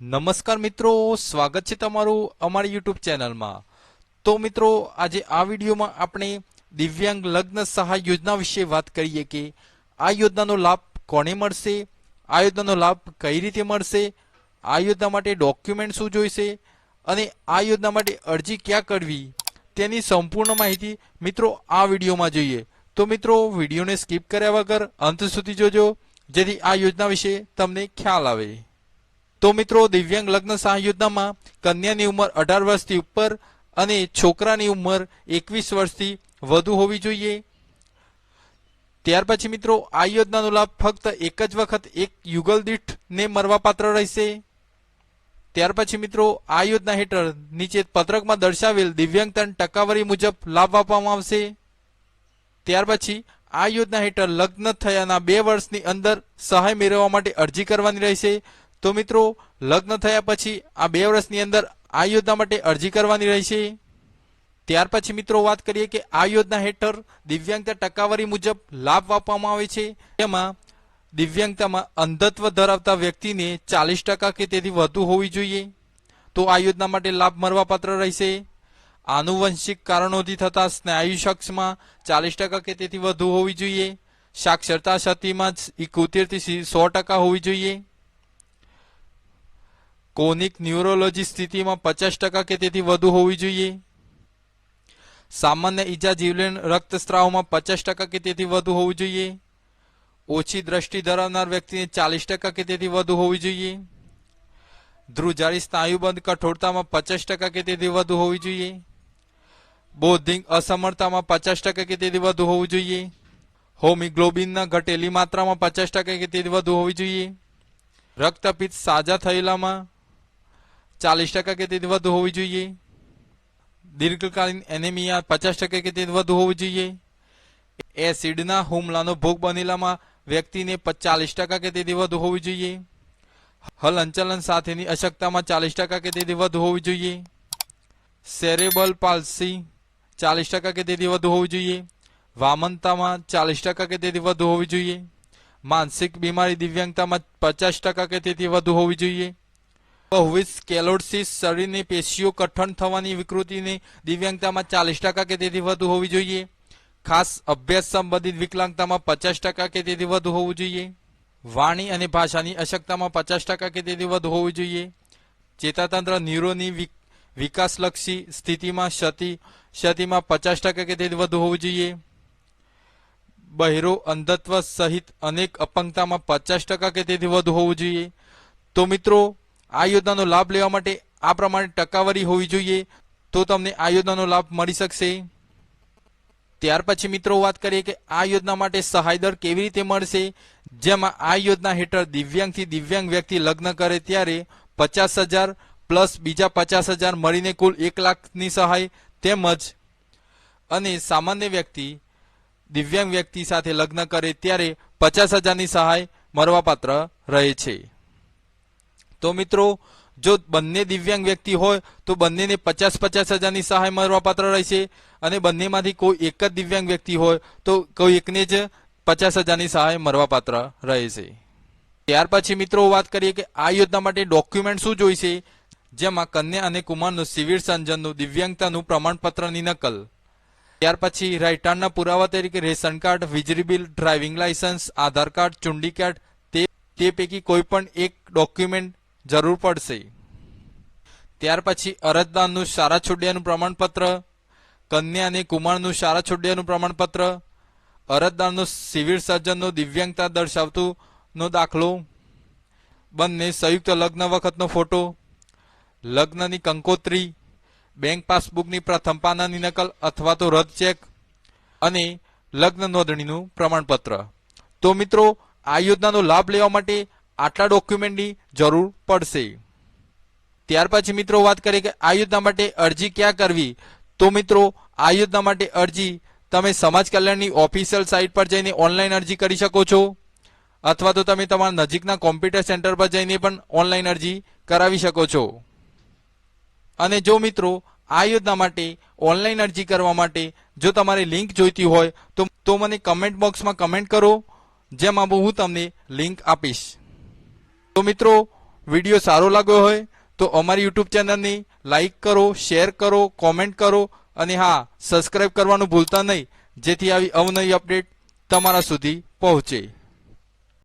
નમસ્કાર મિત્રો, સ્વાગત છે તમારું અમારી યુટ્યુબ ચેનલમાં. તો મિત્રો, આજે આ વિડીયોમાં આપણે દિવ્યાંગ લગ્ન સહાય યોજના વિશે વાત કરીએ કે આ યોજનાનો લાભ કોને મળશે, આ યોજનાનો લાભ કઈ રીતે મળશે, આ યોજના માટે ડોક્યુમેન્ટ શું જોઈશે અને આ યોજના માટે અરજી ક્યાં કરવી, તેની સંપૂર્ણ માહિતી મિત્રો આ વિડીયોમાં જોઈએ. તો મિત્રો, વિડીયોને સ્કીપ કર્યા વગર અંત સુધી જોજો, જેથી આ યોજના વિશે તમને ખ્યાલ આવે. તો મિત્રો દિવ્યાંગ લગ્ન સહાય યોજનામાં કન્યાની ઉંમર અઢાર વર્ષથી ઉપર અને છોકરાની ઉંમર એકવીસ વર્ષથી વધુ હોવી જોઈએ. ત્યાર પછી મિત્રો આ યોજનાનો લાભ ફક્ત એક જ વખત એક યુગલ દીઠને મળવાપાત્ર રહેશે. ત્યાર પછી મિત્રો આ યોજના હેઠળ નીચે પત્રકમાં દર્શાવેલ દિવ્યાંગતાની ટકાવારી મુજબ લાભ આપવામાં આવશે. ત્યાર પછી આ યોજના હેઠળ લગ્ન થયાના બે વર્ષની અંદર સહાય મેળવવા માટે અરજી કરવાની રહેશે. તો મિત્રો, લગ્ન થયા પછી આ બે વર્ષની અંદર આ યોજના માટે અરજી કરવાની રહેશે. ત્યાર પછી મિત્રો વાત કરીએ કે આ યોજના હેઠળ દિવ્યાંગતા ટકાવારી મુજબ લાભ આપવામાં આવે છે. તેમાં દિવ્યાંગતામાં અંધત્વ ધરાવતા વ્યક્તિને ચાલીસ ટકા કે તેથી વધુ હોવી જોઈએ. તો આ યોજના માટે લાભ મળવાપાત્ર રહેશે. આનુવંશિક કારણોથી થતા સ્નાયુ શખ્સમાં ચાલીસ ટકા કે તેથી વધુ હોવી જોઈએ. સાક્ષરતા ક્ષતિમાં ઇકોતેરથી સો ટકા હોવી જોઈએ. કોનિક ન્યુરોલોજી સ્થિતિમાં પચાસ ટકા કે તેથી વધુ હોવી જોઈએ? સામાન્ય ઈજા જીવલેણ રક્તસ્રાવમાં પચાસ ટકા કે તેથી વધુ હોવું જોઈએ? ઓછી દ્રષ્ટિ ધરાવનાર વ્યક્તિને ચાલીસ ટકા કે તેથી વધુ હોવી જોઈએ? ધ્રુજારી સ્નાયુબંધ કઠોરતામાં પચાસ ટકા કે તેથી વધુ હોવી જોઈએ? બૌદ્ધિક અસમર્થતામાં પચાસ ટકા કે તેથી વધુ હોવું જોઈએ? હોમિગ્લોબિનના ઘટેલી માત્રામાં પચાસ ટકા કે તેથી વધુ હોવી જોઈએ? રક્તપિત્ત સાજા થયેલામાં ચાલીસ ટકા કે તેથી વધુ હોવી જોઈએ? દીર્ઘકાલીન એનેમિયા પચાસ ટકા કે તેથી વધુ હોવી જોઈએ? એસિડના હુમલાનો ભોગ બનેલામાં વ્યક્તિને ચાલીસ ટકા કે તેથી વધુ હોવી જોઈએ? હલનચલન સાથેની અશક્તામાં ચાલીસ ટકા કે તેથી વધુ હોવી જોઈએ? સેરેબલ પાલ્સી ચાલીસ ટકા કે તેથી વધુ હોવી જોઈએ? વામનતામાં ચાલીસ ટકા કે તેથી વધુ હોવી જોઈએ? માનસિક બીમારી દિવ્યાંગતામાં પચાસ ટકા કે તેથી વધુ હોવી જોઈએ? બહુવિધ સ્કેલોડસિસ શરીરની પેશીઓ કઠણ થવાની વિકૃતિની દિવ્યાંગતામાં ચાલીસ ટકા કે તેથી વધુ હોવી જોઈએ. ખાસ અભ્યાસ સંબંધિત વિકલાંગતામાં પચાસ ટકા કે તેથી વધુ હોવું જોઈએ. વાણી અને ભાષાની અશક્તામાં પચાસ ટકા કે તેથી વધુ હોવું જોઈએ. ચેતાતંત્ર ન્યુરોની વિકાસલક્ષી સ્થિતિમાં ક્ષતિ, ક્ષતિમાં પચાસ ટકા કે તેથી વધુ હોવું જોઈએ. બહેરો અંધત્વ સહિત અનેક અપંગતામાં પચાસ ટકા કે તેથી વધુ હોવું જોઈએ. તો મિત્રો આ યોજનાનો લાભ લેવા માટે આ પ્રમાણે ટકાવારી હોવી જોઈએ તો તમને આ યોજનાનો લાભ મળી શકશે. ત્યાર પછી મિત્રો વાત કરીએ કે આ યોજના માટે સહાય દર કેવી રીતે મળશે? જેમાં આ યોજના હેઠળ દિવ્યાંગથી દિવ્યાંગ વ્યક્તિ લગ્ન કરે ત્યારે પચાસ હજાર પ્લસ બીજા પચાસ હજાર મળીને કુલ એક લાખની સહાય તેમજ અને સામાન્ય વ્યક્તિ, દિવ્યાંગ વ્યક્તિ સાથે લગ્ન કરે ત્યારે પચાસ હજારની સહાય મળવાપાત્ર રહે છે. તો મિત્રો, જો બંને દિવ્યાંગ વ્યક્તિ હોય, તો બંનેને પચાસ પચાસ હજારની સહાય મળવાપાત્ર રહેશે. અને બંનેમાંથી કોઈ એક જ દિવ્યાંગ વ્યક્તિ હોય, તો કોઈ એકને જ પચાસ હજારની સહાય મળવાપાત્ર રહેશે. ત્યાર પછી મિત્રો વાત કરીએ કે આ યોજના માટે ડોક્યુમેન્ટ શું જોઈશે? જેમાં કન્યા અને કુમારનું સિવિલ સંજનનું દિવ્યાંગતાનું પ્રમાણપત્રની નકલ. ત્યાર પછી રહેઠાણના પુરાવા તરીકે રેશન કાર્ડ, વીજળી bill, driving licence Aadhaar card ચૂંટણી કાર્ડ, તે તે પૈકી કોઈ પણ એક ડોક્યુમેન્ટ જરૂર પડશે. ત્યાર પછી અરજદારનું શાળા છોડ્યાનું પ્રમાણપત્ર કન્યા અને કુમારનું શાળા છોડ્યાનું પ્રમાણપત્ર, અરજદારનું સિવિલ સર્જનનો દિવ્યાંગતા દર્શાવતુંનો દાખલો, બંને સંયુક્ત લગ્ન વખતનો ફોટો, લગ્નની કંકોત્રી, બેંક પાસબુકની પ્રથમ પાનાની નકલ અથવા તો રદ ચેક અને લગ્ન નોંધણીનું પ્રમાણપત્ર. તો મિત્રો, આ યોજનાનો લાભ લેવા માટે આટલા ડોક્યુમેન્ટની જરૂર પડશે. ત્યાર પછી મિત્રો વાત કરીએ કે આ યોજના માટે અરજી ક્યાં કરવી? તો મિત્રો આ યોજના માટે અરજી તમે સમાજ કલ્યાણની ઓફિશિયલ સાઇટ પર જઈને ઓનલાઈન અરજી કરી શકો છો. અથવા તો તમે તમારા નજીકના કોમ્પ્યુટર સેન્ટર પર જઈને પણ ઓનલાઈન અરજી કરાવી શકો છો. અને જો મિત્રો આ યોજના માટે ઓનલાઈન અરજી કરવા માટે જો તમારે લિંક જોઈતી હોય, તો તો મને કમેન્ટ બોક્સમાં કમેન્ટ કરો, જેમાં હું તમને લિંક આપીશ. તો મિત્રો, વીડિયો સારો લાગ્યો હોય તો અમારી યુટ્યુબ ચેનલની લાઈક કરો, શેર કરો, કોમેન્ટ કરો અને હા, સબસ્ક્રાઇબ કરવાનું ભૂલતા નહીં. જેથી આવી અવનવી અપડેટ તમારા સુધી પહોંચે.